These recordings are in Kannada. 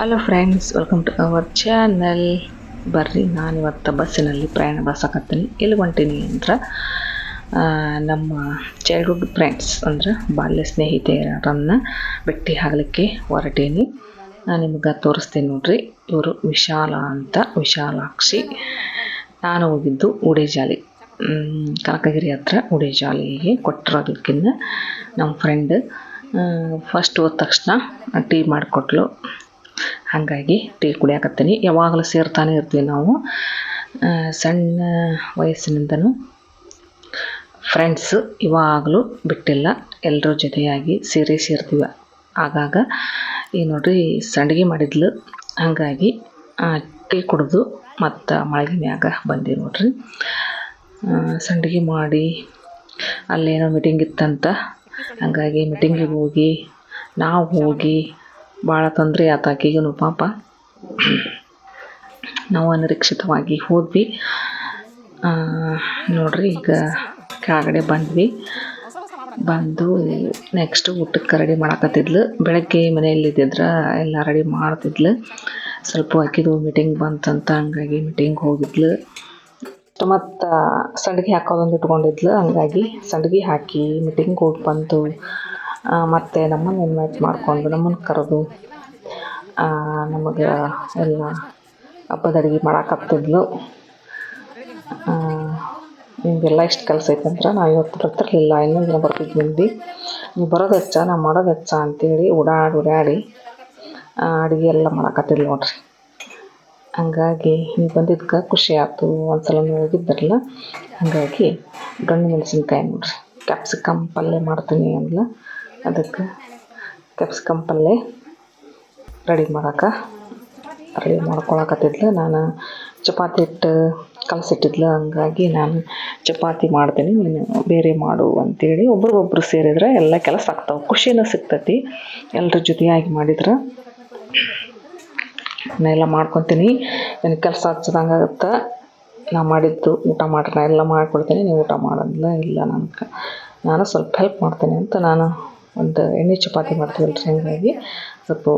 Hello friends welcome to our channel ಬರ್ರಿ ನಾನು ಇವತ್ತು ಬಸ್ಸಿನಲ್ಲಿ ಪ್ರಯಾಣ ಬಸ್ಸಾಕತ್ತೀನಿ. ಎಲ್ಲಿ ಹೊಂಟೀನಿ ಅಂದ್ರೆ ನಮ್ಮ ಚೈಲ್ಡ್ಹುಡ್ ಫ್ರೆಂಡ್ಸ್ ಅಂದ್ರೆ ಬಾಲ್ಯ ಸ್ನೇಹಿತೆಯರನ್ನು ಭೇಟಿ ಆಗಲಿಕ್ಕೆ ಹೊರಟೀನಿ. ನಾನು ನಿಮ್ಗೆ ತೋರಿಸ್ತೀನಿ ನೋಡ್ರಿ, ಇವರು ವಿಶಾಲ ಅಂತ ವಿಶಾಲಾಕ್ಷಿ. ನಾನು ಹೋಗಿದ್ದು ಉಡೇಜಾಲಿ. ಕನಕಗಿರಿ ಹತ್ರ ಉಡೇಜಾಲಿಗೆ ಕೊಟ್ಟಿರೋದಕ್ಕಿಂತ ನಮ್ಮ ಫ್ರೆಂಡ್ ಫಸ್ಟ್ ಹೋದ ತಕ್ಷಣ ಟೀ ಮಾಡಿಕೊಟ್ಲು. ಹಾಗಾಗಿ ಟೀ ಕುಡಿಯಾಕತ್ತೀನಿ. ಯಾವಾಗಲೂ ಸೇರ್ತಾನೆ ಇರ್ತೀವಿ ನಾವು. ಸಣ್ಣ ವಯಸ್ಸಿನಿಂದನೂ ಫ್ರೆಂಡ್ಸು ಇವಾಗಲೂ ಬಿಟ್ಟಿಲ್ಲ. ಎಲ್ಲರ ಜೊತೆಯಾಗಿ ಸೇರಿ ಸೇರ್ತೀವಿ. ಆಗಾಗ ಈಗ ನೋಡ್ರಿ ಸಂಡಿಗೆ ಮಾಡಿದ್ಲು. ಹಾಗಾಗಿ ಟೀ ಕುಡಿದು ಮತ್ತು ಮಳಗಿ ಮ್ಯಾಗ ಬಂದೆ ನೋಡ್ರಿ. ಸಂಡಿಗೆ ಮಾಡಿ ಅಲ್ಲೇನೋ ಮೀಟಿಂಗ್ ಇತ್ತಂತ. ಹಾಗಾಗಿ ಮೀಟಿಂಗಿಗೆ ಹೋಗಿ, ನಾವು ಹೋಗಿ ಭಾಳ ತೊಂದರೆ ಆತ ಆಕೆಗೂ ಪಾಪ. ನಾವು ಅನಿರೀಕ್ಷಿತವಾಗಿ ಹೋದ್ವಿ. ನೋಡ್ರಿ ಈಗ ಕೆಳಗಡೆ ಬಂದ್ವಿ. ಬಂದು ನೆಕ್ಸ್ಟ್ ಊಟಕ್ಕೆ ರೆಡಿ ಮಾಡಕತ್ತಿದ್ಲು. ಬೆಳಗ್ಗೆ ಮನೆಯಲ್ಲಿ ಇದ್ದಿದ್ರೆ ಎಲ್ಲ ರೆಡಿ ಮಾಡ್ತಿದ್ಲು. ಸ್ವಲ್ಪ ಆಕಿದು ಮೀಟಿಂಗ್ ಬಂತಂತ ಹಂಗಾಗಿ ಮೀಟಿಂಗ್ ಹೋಗಿದ್ಲು. ಮತ್ತು ಸಂಡಿಗೆ ಹಾಕೋದೊಂದು ಇಟ್ಕೊಂಡಿದ್ಲು. ಹಂಗಾಗಿ ಸಂಡಿಗೆ ಹಾಕಿ ಮೀಟಿಂಗ್ ಹೋಗಿ ಆ, ಮತ್ತೆ ನಮ್ಮನ್ನು ಇನ್ವೈಟ್ ಮಾಡಿಕೊಂಡು ನಮ್ಮನ್ನು ಕರೆದು ನಮಗೆ ಎಲ್ಲ ಹಬ್ಬದ ಅಡುಗೆ ಮಾಡಾಕತ್ತಿದ್ಲು ನಿಮಗೆಲ್ಲ ಇಷ್ಟು ಕೆಲಸ ಐತಂದ್ರೆ ನಾವು ಇವತ್ತು ಬರ್ತಿರ್ಲಿಲ್ಲ ಇನ್ನೊಂದು ದಿನ ಬರ್ತಿದ್ವಿ ಮಂದಿ ನೀವು ಬರೋದು ಹೆಚ್ಚ ನಾವು ಮಾಡೋದು ಹೆಚ್ಚ ಅಂತೇಳಿ ಓಡಾಡಿ ಓಡಾಡಿ ಅಡುಗೆ ಎಲ್ಲ ಮಾಡಾಕತ್ತಿದ್ಲು ನೋಡ್ರಿ. ಹಂಗಾಗಿ ನೀವು ಬಂದಿದ್ದಕ್ಕೆ ಖುಷಿ ಆಯ್ತು. ಒಂದು ಸಲ ಹೋಗಿದ್ದರಲ್ಲ, ಹಾಗಾಗಿ ಗಂಡು ಮೆಣಸಿನ್ಕಾಯಿ ನೋಡ್ರಿ. ಕ್ಯಾಪ್ಸಿಕಮ್ ಪಲ್ಯ ಮಾಡ್ತೀನಿ ಅಂದ್ಲ. ಅದಕ್ಕೆ ಕ್ಯಾಪ್ಸಿಕಮ್ ಪಲ್ಯ ರೆಡಿ ಮಾಡಕ್ಕೆ ರೆಡಿ ಮಾಡ್ಕೊಳಕತ್ತಿದ್ಲು. ನಾನು ಚಪಾತಿ ಹಿಟ್ಟು ಕಲಸಿಟ್ಟಿದ್ಲು. ಹಂಗಾಗಿ ನಾನು ಚಪಾತಿ ಮಾಡ್ತೀನಿ, ನೀನು ಬೇರೆ ಮಾಡು ಅಂತೇಳಿ ಒಬ್ರಿಗೊಬ್ರು ಸೇರಿದ್ರೆ ಎಲ್ಲ ಕೆಲಸ ಆಗ್ತಾವೆ. ಖುಷಿನೂ ಸಿಗ್ತೈತಿ. ಎಲ್ಲರ ಜೊತೆಯಾಗಿ ಮಾಡಿದ್ರೆ ನಾನೆಲ್ಲ ಮಾಡ್ಕೊತೀನಿ. ನನಗೆ ಕೆಲಸ ಹಚ್ಚದಂಗೆ ಆಗುತ್ತೆ. ನಾ ಮಾಡಿದ್ದು ಊಟ ಮಾಡ್ರಿ, ನಾ ಎಲ್ಲ ಮಾಡ್ಕೊಡ್ತೀನಿ. ನೀವು ಊಟ ಮಾಡೋದಿಲ್ಲ ಇಲ್ಲ ನನಗೆ. ನಾನು ಸ್ವಲ್ಪ ಹೆಲ್ಪ್ ಮಾಡ್ತೀನಿ ಅಂತ ನಾನು ಒಂದು ಎಣ್ಣೆ ಚಪಾತಿ ಮಾಡ್ತೀವಲ್ರಿ ಹಂಗಾಗಿ. ಸ್ವಲ್ಪ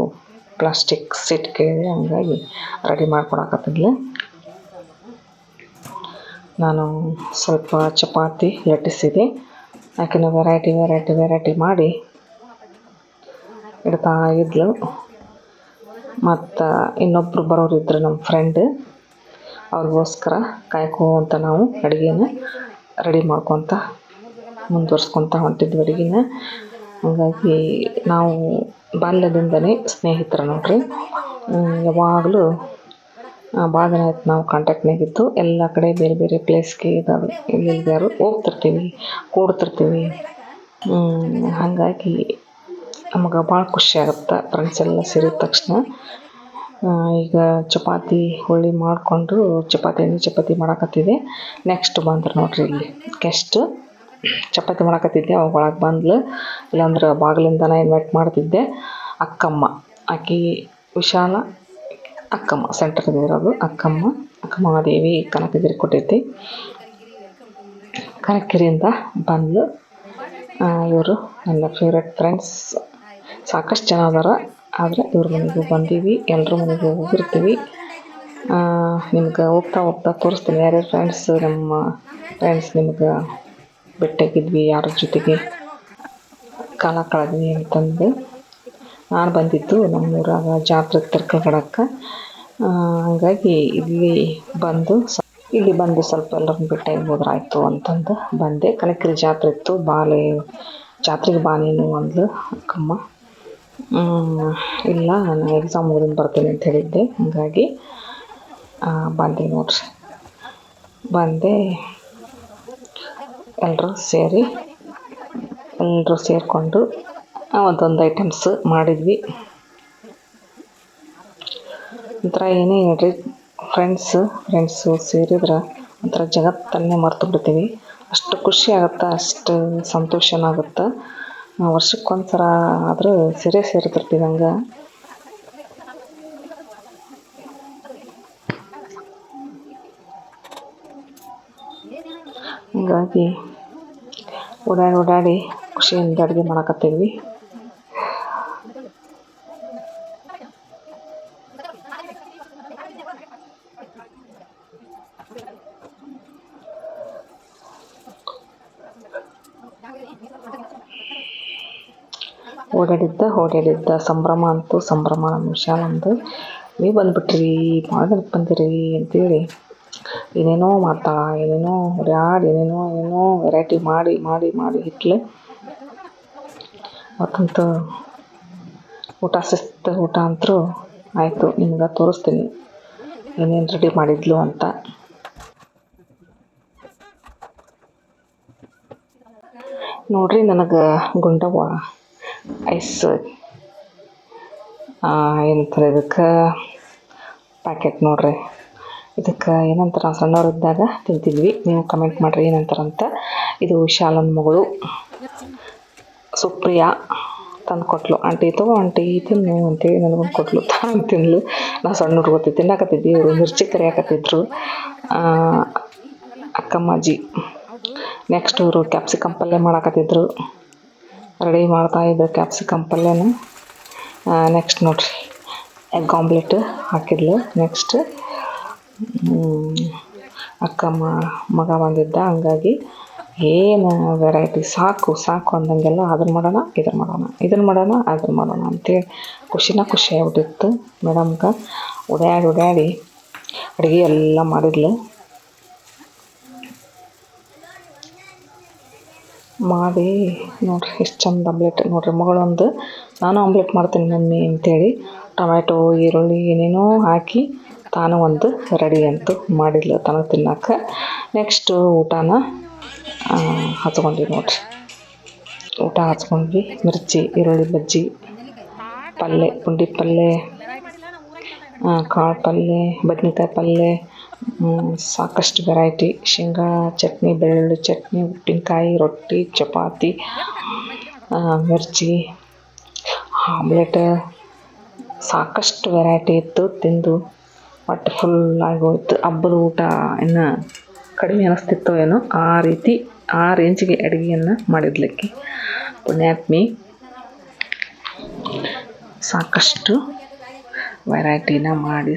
ಪ್ಲಾಸ್ಟಿಕ್ ಸೆಟ್ ಕೇಳಿದೆ ಹಂಗಾಗಿ ರೆಡಿ ಮಾಡ್ಕೊಡಕತ್ತಿದ್ಲು ನಾನು ಸ್ವಲ್ಪ ಚಪಾತಿ ಲಟ್ಟಿಸಿದೆ. ಯಾಕೆನ ವೆರೈಟಿ ವೆರೈಟಿ ವೆರೈಟಿ ಮಾಡಿ ಇಡ್ತಾ ಇದ್ಲು. ಮತ್ತು ಇನ್ನೊಬ್ಬರು ಬರೋರು ನಮ್ಮ ಫ್ರೆಂಡ್ ಅವ್ರಿಗೋಸ್ಕರ ಕಾಯ್ಕೊಂತ ನಾವು ಅಡುಗೆನ ರೆಡಿ ಮಾಡ್ಕೊತ ಮುಂದುವರ್ಸ್ಕೊತ ಹೊಂಟಿದ್ವಿ ಅಡುಗೆನ. ಹಾಗಾಗಿ ನಾವು ಬಾಲ್ಯದಿಂದಲೇ ಸ್ನೇಹಿತರು ನೋಡ್ರಿ. ಯಾವಾಗಲೂ ಭಾಳ ದಿನ ಆಯ್ತು ನಾವು ಕಾಂಟ್ಯಾಕ್ಟ್ನಾಗಿದ್ದು ಎಲ್ಲ ಕಡೆ ಬೇರೆ ಬೇರೆ ಪ್ಲೇಸ್ಗೆ ಇದಾವೆ. ಎಲ್ಲಿಲ್ದಾರು ಹೋಗ್ತಿರ್ತೀವಿ, ಕೂಡ್ತಿರ್ತೀವಿ. ಹಾಗಾಗಿ ನಮಗೆ ಭಾಳ ಖುಷಿ ಆಗುತ್ತೆ. ಫ್ರೆಂಡ್ಸ್ ಎಲ್ಲ ಸೇರಿದ ತಕ್ಷಣ ಈಗ ಚಪಾತಿ ಹುಳಿ ಮಾಡಿಕೊಂಡು ಚಪಾತಿ ಎಣ್ಣೆ ಚಪಾತಿ ಮಾಡಾಕತ್ತಿದೆ ನೆಕ್ಸ್ಟ್ ಬಂದ್ರೆ ನೋಡ್ರಿ ಇಲ್ಲಿ ಗೆಸ್ಟ್ ಚಪಾತಿ ಮಾಡಾಕತ್ತಿದ್ದೆ, ಅವಾಗ ಒಳಗೆ ಬಂದ್ಲು. ಇಲ್ಲಾಂದ್ರೆ ಬಾಗಿಲಿಂದನೇ ಇನ್ವೈಟ್ ಮಾಡ್ತಿದ್ದೆ. ಅಕ್ಕಮ್ಮ, ಆಕಿ ವಿಶಾಲ, ಅಕ್ಕಮ್ಮ ಸೆಂಟ್ರಿಗೆ ಇರೋದು. ಅಕ್ಕಮ್ಮ ದೇವಿ ಕನಕಗಿರಿ ಕೊಟ್ಟೈತಿ. ಕನಕಗಿರಿಯಿಂದ ಬಂದ್ಲು. ಇವರು ನನ್ನ ಫೇವ್ರೆಟ್ ಫ್ರೆಂಡ್ಸ್ ಸಾಕಷ್ಟು ಜನ ಅದಾರ. ಆದರೆ ಇವ್ರ ಮನೆಗೂ ಬಂದೀವಿ. ಎಲ್ಲರ ಮನೆಗೂ ಹೋಗಿರ್ತೀವಿ. ನಿಮ್ಗೆ ಹೋಗ್ತಾ ಹೋಗ್ತಾ ತೋರಿಸ್ತೀನಿ. ಯಾರ್ಯಾರು ಫ್ರೆಂಡ್ಸ್ ನಮ್ಮ ಫ್ರೆಂಡ್ಸ್ ನಿಮ್ಗೆ ಭೇಟಿಯಾಗಿದ್ವಿ ಯಾರ ಜೊತೆಗೆ ಕಾಲ ಕಳೆದ್ವಿ ಅಂತಂದು ನಾನು ಬಂದಿದ್ದು ನಮ್ಮೂರಾಗ ಜಾತ್ರೆ ತಿರ್ಕೊಳಕ್ಕೆ ಹಂಗಾಗಿ ಇಲ್ಲಿ ಬಂದು ಇಲ್ಲಿ ಬಂದು ಸ್ವಲ್ಪ ಎಲ್ಲರನ್ನ ಭೇಟಿಯಾಗಿ ಹೋದ್ರಾಯ್ತು ಅಂತಂದು ಬಂದೆ. ಕನಕರಿ ಜಾತ್ರೆ ಇತ್ತು ಬಾಲೆ ಜಾತ್ರೆಗೆ ಬಾ ನೀನು ಅಂದ್ಲು ಅಕ್ಕಮ್ಮ. ಇಲ್ಲ, ನಾನು ಎಕ್ಸಾಮ್ ಮುಗಿದು ಬರ್ತೇನೆ ಅಂತ ಹೇಳಿದ್ದೆ. ಹಾಗಾಗಿ ಬಂದೆ ನೋಡ್ರಿ. ಬಂದೆ. ಎಲ್ಲರೂ ಸೇರಿ ಎಲ್ಲರೂ ಸೇರಿಕೊಂಡು ಒಂದೊಂದು ಐಟಮ್ಸ್ ಮಾಡಿದ್ವಿ. ಒಂಥರ ಏನೇ ಹೇಳ್ರಿ ಫ್ರೆಂಡ್ಸು ಫ್ರೆಂಡ್ಸು ಸೇರಿದ್ರೆ ಒಂಥರ ಜಗತ್ತನ್ನೇ ಮರ್ತು ಬಿಡ್ತೀವಿ. ಅಷ್ಟು ಖುಷಿ ಆಗುತ್ತೆ, ಅಷ್ಟು ಸಂತೋಷನೂ ಆಗುತ್ತೆ. ವರ್ಷಕ್ಕೊಂದು ಸಲ ಆದರೂ ಸೀರೆ ಸೇರ್ತಿರ್ತೀವಿ ಹಂಗೆ. ಹಂಗಾಗಿ ಓಡಾಡಿ ಓಡಾಡಿ ಖುಷಿಯಿಂದ ಅಡುಗೆ ಮಾಡಕತ್ತೀವಿ. ಓಡಾಡಿದ್ದ ಓಡಾಡಿದ್ದ ಸಂಭ್ರಮ ಅಂತೂ ಸಂಭ್ರಮ ನಮ್ಮ ಒಂದು ಅಂದು. ನೀವು ಬಂದುಬಿಟ್ರಿ ಮಾಡೋದಕ್ಕೆ ಬಂದಿರಿ ಅಂತೇಳಿ ಏನೇನೋ ಮಾಡ್ತಾಳ ಏನೇನೋ ಹೊಡ್ಯಾಡಿ ಏನೇನೋ ಏನೇನೋ ವೆರೈಟಿ ಮಾಡಿ ಮಾಡಿ ಮಾಡಿ ಇಟ್ಲೆ ಮತ್ತಂತ ಊಟ ಶಿಸ್ತು ಊಟ ಅಂತೂ ಆಯಿತು, ನಿಮ್ಗೆ ತೋರಿಸ್ತೀನಿ. ಏನೇನು ರೆಡಿ ಮಾಡಿದ್ಲು ಅಂತ. ನೋಡ್ರಿ ನನಗೆ ಗುಂಡವ್ವ ಐಸ್ ಏನಂತಾರೆ ಇದಕ್ಕೆ ಪ್ಯಾಕೆಟ್ ನೋಡ್ರಿ. ಇದಕ್ಕೆ ಏನಂತಾರೆ ನಾವು ಸಣ್ಣವರಿದ್ದಾಗ ತಿಂತಿದ್ವಿ. ನೀವು ಕಮೆಂಟ್ ಮಾಡಿರಿ ಏನಂತಾರಂತ ಇದು ಶಾಲನ್ ಮಗಳು ಸುಪ್ರಿಯಾ ತಂದು ಕೊಟ್ಲು. ಆಂಟಿ, ತಗೋ ಆಂಟಿ ತಿನ್ನು ಅಂತೇಳಿ ನನಗೊಂದು ಕೊಟ್ಲು. ತಾನು ತಿನ್ಲು. ನಾವು ಸಣ್ಣ ಹುಡುಗತ್ತಿ ತಿನ್ನಕತ್ತಿದ್ವಿ. ಇವರು ಮಿರ್ಚಿ ಕರಿಯಾಕತ್ತಿದ್ರು. ಅಕ್ಕಮ್ಮಾಜಿ ನೆಕ್ಸ್ಟ್ ಇವರು ಕ್ಯಾಪ್ಸಿಕಮ್ ಪಲ್ಯ ಮಾಡಾಕತ್ತಿದ್ರು. ರೆಡಿ ಮಾಡ್ತಾ ಮಾಡ್ತಾಯಿದ್ರು ಕ್ಯಾಪ್ಸಿಕಮ್ ಪಲ್ಯನ. ನೆಕ್ಸ್ಟ್ ನೋಡ್ರಿ. Egg omelette ಹಾಕಿದ್ಲು. ನೆಕ್ಸ್ಟ್ ಅಕ್ಕ ಮಗ ಬಂದಿದ್ದ, ಹಂಗಾಗಿ ಏನು ವೆರೈಟಿ ಸಾಕು ಸಾಕು ಅಂದಂಗೆಲ್ಲ ಅದನ್ನು ಮಾಡೋಣ ಇದನ್ನ ಮಾಡೋಣ ಇದನ್ನ ಮಾಡೋಣ ಅದನ್ನು ಮಾಡೋಣ ಅಂತೇಳಿ ಖುಷಿನ ಖುಷಿ ಆಗ್ಬಿಟ್ಟಿತ್ತು ಮೇಡಮ್ಗೆ ಉಡ್ಯಾಡಿ ಉಡ್ಯಾಡಿ ಅಡುಗೆ ಎಲ್ಲ ಮಾಡಿದ್ಲು. ಮಾಡಿ ನೋಡಿರಿ ಎಷ್ಟು ಚಂದ ಆಮ್ಲೆಟ್ ನೋಡ್ರಿ ಮಗಳೊಂದು, ನಾನು ಆಮ್ಲೆಟ್ ಮಾಡ್ತೀನಿ ಮಮ್ಮಿ ಅಂತೇಳಿ. ಟೊಮ್ಯಾಟೊ, ಈರುಳ್ಳಿ, ಏನೇನೋ ಹಾಕಿ ತಾನು ಒಂದು ರೆಡಿ ಅಂತೂ ಮಾಡಿದ್ಲು ತನಗೆ ತಿನ್ನಕ್ಕೆ. ನೆಕ್ಸ್ಟು ಊಟನ ಹಚ್ಕೊಂಡ್ವಿ ನೋಡಿರಿ. ಊಟ ಹಚ್ಕೊಂಡ್ವಿ. ಮಿರ್ಚಿ, ಈರುಳ್ಳಿ ಬಜ್ಜಿ ಪಲ್ಯ ಪುಂಡಿ ಪಲ್ಯ ಕಾಳು ಪಲ್ಯ ಬದ್ನೆಕಾಯಿ ಪಲ್ಯ ಸಾಕಷ್ಟು ವೆರೈಟಿ ಶೇಂಗಾ ಚಟ್ನಿ, ಬೆಳ್ಳುಳ್ಳಿ ಚಟ್ನಿ, ಉಪ್ಪಿನಕಾಯಿ, ರೊಟ್ಟಿ, ಚಪಾತಿ ಮಿರ್ಚಿ, ಆಮ್ಲೆಟ್, ಸಾಕಷ್ಟು ವೆರೈಟಿ ಇತ್ತು ತಿಂದು. ಹೊಟ್ಟೆ ಫುಲ್ ಆಗೋಯ್ತು. ಹಬ್ಬದ ಊಟ ಇನ್ನು ಕಡಿಮೆ ಅನ್ನಿಸ್ತಿತ್ತೋ ಏನೋ ಆ ರೀತಿ ಆ ರೇಂಜಿಗೆ ಅಡುಗೆಯನ್ನು ಮಾಡಿದ್ಲಿಕ್ಕೆ ಪುಣ್ಯಾತ್ಮಿ, ಸಾಕಷ್ಟು ವೆರೈಟಿನ ಮಾಡಿ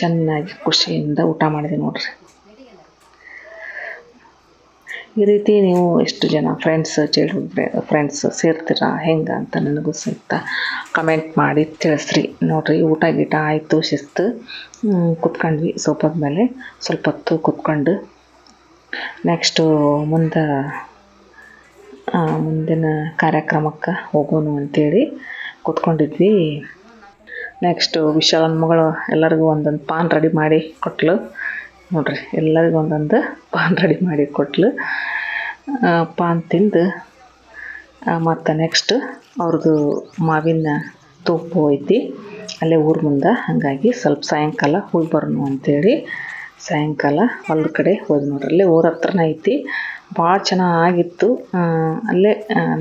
ಚೆನ್ನಾಗಿ ಖುಷಿಯಿಂದ ಊಟ ಮಾಡಿದೆ ನೋಡ್ರಿ. ಈ ರೀತಿ ನೀವು ಎಷ್ಟು ಜನ ಫ್ರೆಂಡ್ಸ್ ಚೈಲ್ಡ್ಹುಡ್ ಫ್ರೆಂಡ್ಸ್ ಸೇರ್ತೀರಾ? ಹೆಂಗೆ ಅಂತ ನನಗೂ ಸಹಿತ ಕಮೆಂಟ್ ಮಾಡಿ ತಿಳಿಸ್ರಿ. ನೋಡಿರಿ, ಊಟ ಗೀಟ ಆಯಿತು, ಶಿಸ್ತು. ಕುತ್ಕೊಂಡ್ವಿ ಸೋಫಾದ ಮೇಲೆ. ಸ್ವಲ್ಪ ಹೊತ್ತು ಕುತ್ಕೊಂಡು ನೆಕ್ಸ್ಟು ಮುಂದೆ ಮುಂದಿನ ಕಾರ್ಯಕ್ರಮಕ್ಕೆ ಹೋಗೋಣ ಅಂತೇಳಿ ಕೂತ್ಕೊಂಡಿದ್ವಿ. ನೆಕ್ಸ್ಟು ವಿಶಾಲನ ಮಗಳು ಎಲ್ಲರಿಗೂ ಒಂದೊಂದು ಪಾನ್ ರೆಡಿ ಮಾಡಿ ಕೊಟ್ಲು. ನೋಡ್ರಿ, ಎಲ್ಲರಿಗೂ ಒಂದೊಂದು ಪಾನ್ ರೆಡಿ ಮಾಡಿ ಕೊಟ್ಲು. ಪಾನ್ ತಿಂದು ಮತ್ತು ನೆಕ್ಸ್ಟ್ ಅವ್ರದ್ದು ಮಾವಿನ ತೋಪು ಐತಿ, ಅಲ್ಲೇ ಊರ ಮುಂದೆ. ಹಾಗಾಗಿ ಸ್ವಲ್ಪ ಸಾಯಂಕಾಲ ಹೋಗಿ ಬರೋಣ ಅಂತೇಳಿ ಸಾಯಂಕಾಲ ಹೊಲದ ಕಡೆ ಹೋದ್ ನೋಡ್ರಿ. ಅಲ್ಲೇ ಊರ ಹತ್ರನೇ ಐತಿ, ಭಾಳ ಚೆನ್ನಾಗಿತ್ತು ಅಲ್ಲೇ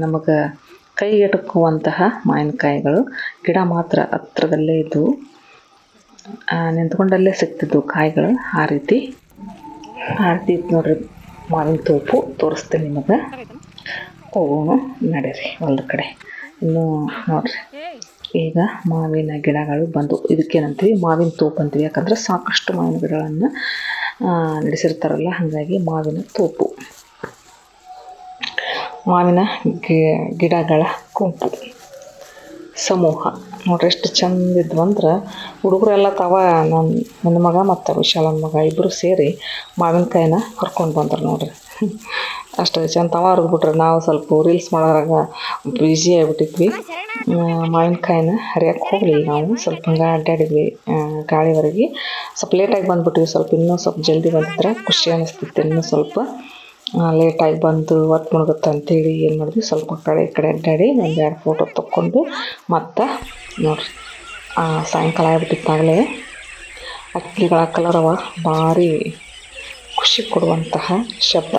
ನಮಗೆ ಕೈ ಎಟುಕುವಂತಹ ಮಾವಿನಕಾಯಿಗಳು, ಗಿಡ ಮಾತ್ರ ಹತ್ರದಲ್ಲೇ ಇದ್ದವು ನಿಂತ್ಕೊಂಡಲ್ಲೇ ಸಿಗ್ತಿದ್ವು ಕಾಯಿಗಳು ಆ ರೀತಿ. ಆ ರೀತಿ ಇತ್ತು ನೋಡ್ರಿ, ಮಾವಿನ ತೋಪು ತೋರಿಸ್ತೀನಿ ನಿಮಗೆ. ಹೋಗೋಣ, ನಡೀರಿ ಒಂದು ಕಡೆ. ಇನ್ನು ನೋಡ್ರಿ, ಈಗ ಮಾವಿನ ಗಿಡಗಳು ಬಂದು, ಇದಕ್ಕೇನಂತೀವಿ? ಮಾವಿನ ತೋಪು ಅಂತೀವಿ. ಯಾಕಂದ್ರೆ ಸಾಕಷ್ಟು ಮಾವಿನ ಗಿಡಗಳನ್ನು ನಡೆಸಿರ್ತಾರಲ್ಲ, ಹಾಗಾಗಿ ಮಾವಿನ ತೋಪು. ಮಾವಿನ ಗಿಡಗಳ ಗುಂಪು ಸಮೂಹ. ನೋಡ್ರಿ ಎಷ್ಟು ಚಂದ ಇದ್ವು ಅಂದ್ರೆ ಹುಡುಗರೆಲ್ಲ ತವ ನನ್ನ ನನ್ನ ಮಗ ಮತ್ತು ವಿಶಾಲನ ಮಗ ಇಬ್ಬರು ಸೇರಿ ಮಾವಿನಕಾಯಿನ ಹರ್ಕೊಂಡು ಬಂದ್ರು ನೋಡ್ರಿ. ಅಷ್ಟು ಚಂದ ತವ ಹರಿದ್ಬಿಟ್ರೆ. ನಾವು ಸ್ವಲ್ಪ ರೀಲ್ಸ್ ಮಾಡೋದ್ರಾಗ ಬ್ಯುಸಿ ಆಗಿಬಿಟ್ಟಿದ್ವಿ. ಮಾವಿನಕಾಯಿನ ಹರಿಯಕ್ಕೆ ಹೋಗಲಿಲ್ಲ ನಾವು. ಸ್ವಲ್ಪ ಹಂಗೆ ಅಡ್ಡಾಡಿದ್ವಿ ಗಾಳಿವರೆಗೆ. ಸ್ವಲ್ಪ ಲೇಟಾಗಿ ಬಂದ್ಬಿಟ್ವಿ. ಸ್ವಲ್ಪ ಇನ್ನೂ ಸ್ವಲ್ಪ ಜಲ್ದಿ ಬಂದಿದ್ರೆ ಖುಷಿ ಅನ್ನಿಸ್ತಿತ್ತು ಇನ್ನೂ ಸ್ವಲ್ಪ ಲೇಟಾಗಿ ಬಂದು ಹೊತ್ತು ಮುಳುಗುತ್ತೆ ಅಂತೇಳಿ ಏನು ಮಾಡಿದ್ವಿ? ಸ್ವಲ್ಪ ಕಡೆ ಈ ಕಡೆ ಅಡ್ಡಾಡಿ ಒಂದು ಎರಡು ಫೋಟೋ ತಕ್ಕೊಂಡು ಮತ್ತು ನೋಡಿರಿ. ಸಾಯಂಕಾಲ ಅಕ್ಕಿಗಳ ಕಲರ್ ಅವ. ಭಾರಿ ಖುಷಿ ಕೊಡುವಂತಹ ಶಬ್ದ.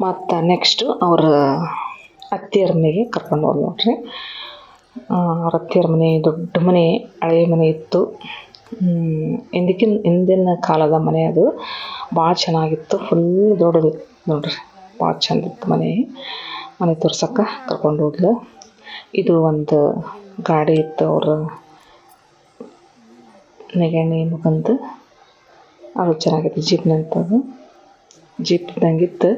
ಮತ್ತು ನೆಕ್ಸ್ಟು ಅವರ ಅತ್ತಿಯರ ಮನೆಗೆ ಕರ್ಕೊಂಡು ಹೋಗಿ ನೋಡ್ರಿ. ಅವ್ರ ಅತ್ತಿಯರ ಮನೆ, ದೊಡ್ಡ ಮನೆ ಹಳೆ ಮನೆ ಇತ್ತು. ಹಿಂದಕ್ಕಿನ, ಹಿಂದಿನ ಕಾಲದ ಮನೆ ಅದು. ಭಾಳ ಚೆನ್ನಾಗಿತ್ತು. ಫುಲ್ ದೊಡ್ಡದಿತ್ತು ನೋಡ್ರಿ ಭಾಳ ಇತ್ತು ಮನೆ. ಮನೆ ತೋರ್ಸಕ್ಕೆ ಕರ್ಕೊಂಡು ಹೋದ್ಲು ಇದು ಒಂದು ಗಾಡಿ ಇತ್ತು ಅವ್ರ ನೆಗಣ್ಣಿ ಮುಗಂದು ಅದು ಚೆನ್ನಾಗಿತ್ತು. ಜೀಪ್ನಂಥದ್ದು ಜೀಪ್ ಇದ್ದಂಗಿತ್ತು.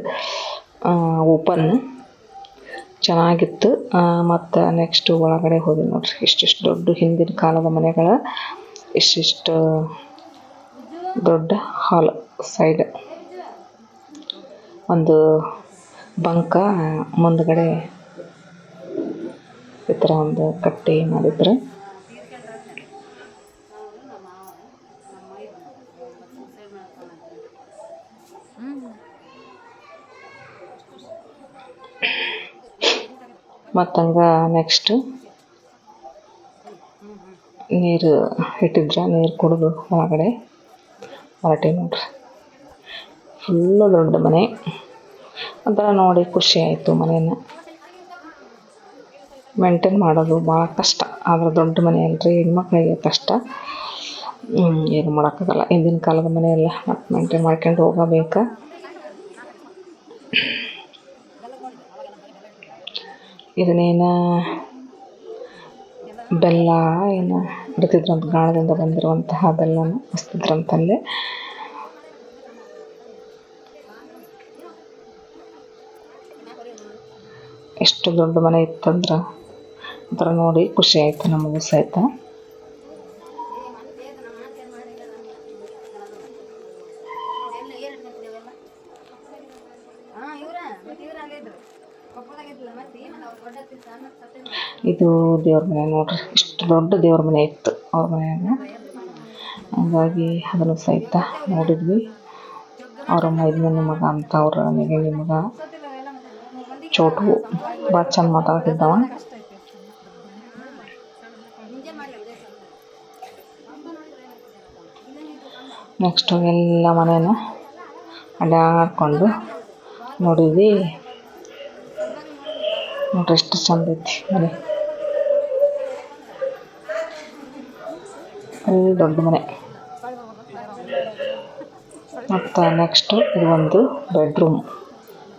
ಓಪನ್ ಚೆನ್ನಾಗಿತ್ತು. ಮತ್ತು ನೆಕ್ಸ್ಟ್ ಒಳಗಡೆ ಹೋಗಿ ನೋಡ್ರಿ. ಇಷ್ಟಿಷ್ಟು ದೊಡ್ಡ ಹಿಂದಿನ ಕಾಲದ ಮನೆಗಳ, ಇಷ್ಟಿಷ್ಟು ದೊಡ್ಡ ಹಾಲ್ ಸೈಡ್ ಒಂದು ಬಂಕ ಮುಂದ್ಗಡೆ ಈ ಥರ ಒಂದು ಕಟ್ಟಿ ಮಾಡಿದ್ರು. ಮತ್ತು ಹಂಗ ನೆಕ್ಸ್ಟು ನೀರು ಇಟ್ಟಿದ್ರೆ, ನೀರು ಕುಡಿದು ಒಳಗಡೆ ಹೊರಟಿ ನೋಡ್ರಿ. ಫುಲ್ಲು ದೊಡ್ಡ ಮನೆ. ಒಂಥರ ನೋಡಿ ಖುಷಿ ಆಯಿತು ಮನೇನ. ಮೇಂಟೈನ್ ಮಾಡೋದು ಭಾಳ ಕಷ್ಟ. ಆದ್ರೆ ದೊಡ್ಡ ಮನೆ ಅಲ್ರಿ, ಹೆಣ್ಮಕ್ಳಿಗೆ ಕಷ್ಟ. ಏನು ಮಾಡೋಕ್ಕಾಗಲ್ಲ. ಹಿಂದಿನ ಕಾಲದ ಮನೆಯೆಲ್ಲ ಮತ್ತು ಮೇಂಟೈನ್ ಮಾಡ್ಕೊಂಡು ಹೋಗಬೇಕು. ಇದನ್ನೇನು ಬೆಲ್ಲ ಏನು ಬಿಡ್ತಿದ್ರಂತ ಗಾಣದಿಂದ ಬಂದಿರುವಂತಹ ಬೆಲ್ಲನ ಹಚ್ತಿದ್ರಂತಲ್ಲಿ ಎಷ್ಟು ದೊಡ್ಡ ಮನೆ ಇತ್ತಂದ್ರೆ? ಒಂಥರ ನೋಡಿ ಖುಷಿ ಆಯಿತು, ನಮಗೂ ಸಹಿತ. ಇದು ದೇವ್ರ ಮನೆ ನೋಡ್ರಿ. ಇಷ್ಟು ದೊಡ್ಡ ದೇವ್ರ ಮನೆ ಇತ್ತು ಅವ್ರ ಮನ್ಯಾಗ ಹಾಗಾಗಿ ಅದನ್ನು ಸಹಿತ ನೋಡಿದ್ವಿ. ಅವರ ಮೈದ್ಮನೆ ಮಗ ಅಂತ ಅವ್ರ ನೆಗಳಿ ಮಗ ಚೋಟು. ಭಾಳ ಚಂದ ಮಾತಾಡ್ತಿದ್ದವ. ನೆಕ್ಸ್ಟು ಎಲ್ಲ ಮನೇನ ಅಡ್ಡಾಡ್ಕೊಂಡು ನೋಡಿದ್ವಿ. ನೋಡ್ರಿ ಎಷ್ಟು ಚಂದ ಐತಿ ಮನೆ. ಫುಲ್ ದೊಡ್ಡ ಮನೆ. ಮತ್ತು ನೆಕ್ಸ್ಟ್ ಇದು ಒಂದು ಬೆಡ್ರೂಮ್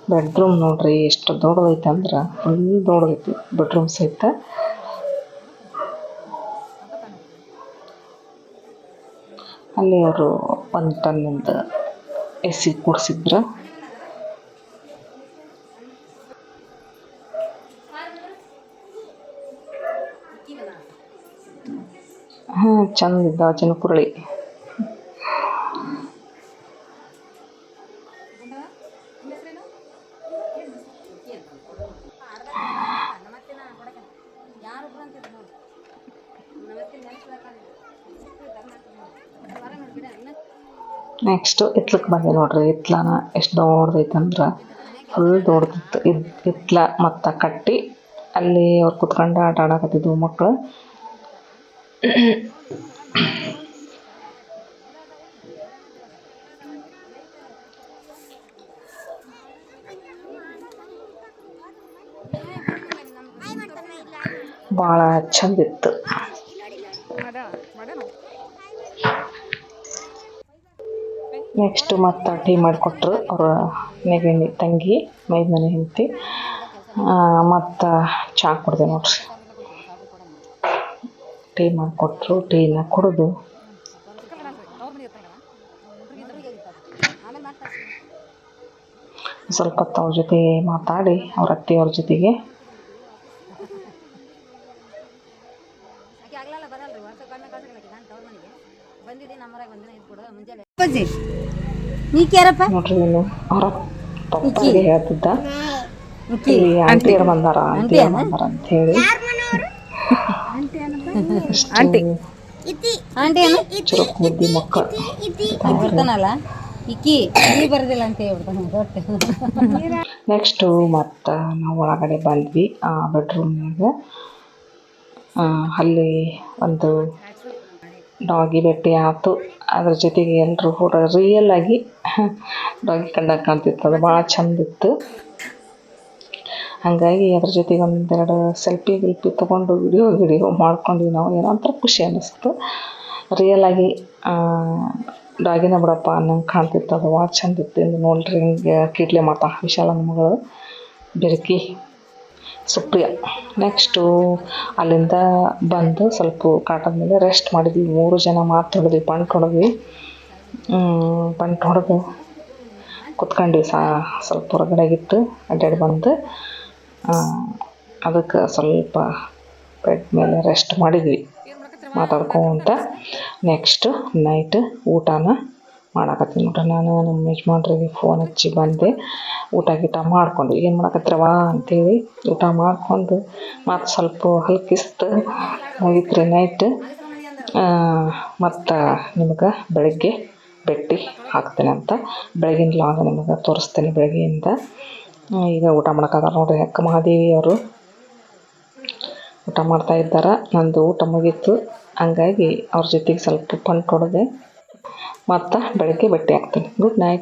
ಬೆಡ್ರೂಮ್ ನೋಡ್ರಿ ಎಷ್ಟು ದೊಡ್ಡದೈತೆ ಅಂದ್ರೆ ಫುಲ್ ದೊಡ್ಡದೈತಿ. ಬೆಡ್ರೂಮ್ ಸಹಿತ ಅಲ್ಲಿ ಅವರು ಒಂದು ಟನ್ನಿಂದ ಎ ಸಿ ಕೂಡ್ಸಿದ್ರು ಚಂದ ಇದ್ದಾವ ಚಿನಕುರಳಿ ನೆಕ್ಸ್ಟು ಇತ್ಲಕ್ಕೆ ಬಂದೆ ನೋಡ್ರಿ ಇತ್ಲಾನ ಎಷ್ಟು ದೊಡ್ಡದೈತೆ ಅಂದ್ರೆ ಫುಲ್ ದೊಡ್ಡದಿತ್ತು. ಇದು ಇತ್ಲ ಮತ್ತು ಕಟ್ಟಿ ಅಲ್ಲಿ ಅವ್ರು ಕುತ್ಕೊಂಡು ಆಟ ಆಡಕತ್ತಿದ್ವು ಮಕ್ಕಳು ಭಾಳ ಚಂದಿತ್ತು. ನೆಕ್ಸ್ಟು ಮತ್ತು ಟೀ ಮಾಡಿಕೊಟ್ರು ಅವರ ನೆಗಣಿ ತಂಗಿ ಮೈದನ ಹೆಂಡತಿ. ಮತ್ತು ಚಹಾ ಕುಡಿದೆ ನೋಡ್ರಿ. ಟೀ ಮಾಡಿಕೊಟ್ರು, ಟೀನ ಕುಡಿದು. ಸ್ವಲ್ಪ ಹೊತ್ತು ಅವ್ರ ಜೊತೆ ಮಾತಾಡಿ, ಅವ್ರ ಅತ್ತೆಯವ್ರ ಜೊತೆಗೆ. ನೀಕ್ಯಾರಪ್ಪ ನೋಡ್ರಿ ನೀನು ಅವ್ರ ಪಪ್ಪಾಗೆ ಹೇಳ್ತಿದ್ದ. ಆಂಟಿಯರು ಬಂದಾರ ಆಂಟಿಯರು ಆಂಟಿ ಬಂದಾರ ಅಂತ ಹೇಳಿ. Aunty aunty. ಚುರುಕು ಮುದ್ದಿ ಮಕ್ಕಳು ಬರ್ತಾನಲ್ಲ? ಇಕ್ಕಿ ನೀ ಬರೋದಿಲ್ಲ ಅಂತ ಹೇಳ್ಬಿಡ್ತಾನೆ ದೊಡ್ಡ ನೆಕ್ಸ್ಟು ಮತ್ತು ನಾವು ಒಳಗಡೆ ಬಂದ್ವಿ ಆ ಬೆಡ್ರೂಮ್ನಾಗ ಅಲ್ಲಿ ಒಂದು ಡಾಗಿ ಭೇಟಿ ಆಯ್ತು. ಅದ್ರ ಜೊತೆಗೆ ಎಲ್ಲರೂ ಕೂಡ ಆಗಿ ಡಾಗಿ ಕಂಡಾಗ ಕಾಣ್ತಿತ್ತು. ಅದು ಭಾಳ ಚಂದಿತ್ತು ಹಾಗಾಗಿ ಅದ್ರ ಜೊತೆಗೆ ಒಂದೆರಡು ಸೆಲ್ಫಿ ಗಿಲ್ಫಿ ತೊಗೊಂಡು ವಿಡಿಯೋ ವಿಡಿಯೋ ಮಾಡ್ಕೊಂಡ್ವಿ ನಾವು. ಏನೋ ಒಂಥರ ಖುಷಿ ಅನ್ನಿಸ್ತು ರಿಯಲ್ ಆಗಿ ಡಾಗಿನ ಬಿಡಪ್ಪ ಅನ್ನಂಗೆ ಕಾಣ್ತಿತ್ತು. ಅದು ಭಾಳ ಚಂದಿತ್ತು ನೋಡ್ರಿ ಹಿಂಗೆ ಕೀಟ್ಲೆ ಮಾತಾ ವಿಶಾಲನ ಮಗಳು ಬೆರಕಿ. ಸುಪ್ರಿಯ. ನೆಕ್ಸ್ಟು ಅಲ್ಲಿಂದ ಬಂದು ಸ್ವಲ್ಪ ಕಾಟದ ಮೇಲೆ ರೆಸ್ಟ್ ಮಾಡಿದ್ವಿ. ಮೂರು ಜನ ಮಾತು ಹೊಡೆದ್ವಿ, ಪಂಟ್ ಹೊಡೆದ್ವಿ. ಪಂಟ್ ಹೊಡೆದು ಕುತ್ಕೊಂಡ್ವಿ ಸಾ, ಸ್ವಲ್ಪ ಹೊರಗಡೆಗಿತ್ತು ಅಡ್ಡಾಡಿ ಬಂದು ಅದಕ್ಕೆ ಸ್ವಲ್ಪ ಬೆಡ್ ಮೇಲೆ ರೆಸ್ಟ್ ಮಾಡಿದ್ವಿ. ಮಾತಾಡ್ಕೊಂತ ನೆಕ್ಸ್ಟು ನೈಟ್ ಊಟನ ಮಾಡಕತ್ತೀನಿ ನೋಡ್ರಿ. ನಾನು ನಮ್ಮ ಯಜಮಾನ್ರಿಗೆ ಫೋನ್ ಹಚ್ಚಿ ಬಂದೆ. ಊಟ ಗೀಟ ಮಾಡ್ಕೊಂಡು, ಏನು ವಾ ಅಂತೇಳಿ ಊಟ ಮಾಡಿಕೊಂಡು, ಮತ್ತು ಸ್ವಲ್ಪ ಹಲ್ಕಿಸ್ತು ಮುಗಿತ್ರಿ ನೈಟ್ ಮತ್ತು ನಿಮಗೆ ಬೆಳಗ್ಗೆ ಬೆಟ್ಟಿ ಹಾಕ್ತೇನೆ ಅಂತ. ಬೆಳಗಿನ ಲಾಂಗ್ ನಿಮಗೆ ತೋರಿಸ್ತೇನೆ ಬೆಳಗ್ಗೆಯಿಂದ. ಈಗ ಊಟ ಮಾಡೋಕ್ಕಾಗಲ್ಲ ನೋಡ್ರಿ. ಅಕ್ಕ ಮಹಾದೇವಿ ಅವರು ಊಟ ಮಾಡ್ತಾ ಇದ್ದಾರೆ. ನಂದು ಊಟ ಮುಗೀತು. ಹಂಗಾಗಿ ಅವ್ರ ಜೊತೆಗೆ ಸ್ವಲ್ಪ ಪಂಟ್ ಹೊಡೆದೆ ಮತ್ತು ಬೆಳಗ್ಗೆ ಭೇಟಿ ಆಗ್ತೀನಿ ಗುಡ್ ನೈಟ್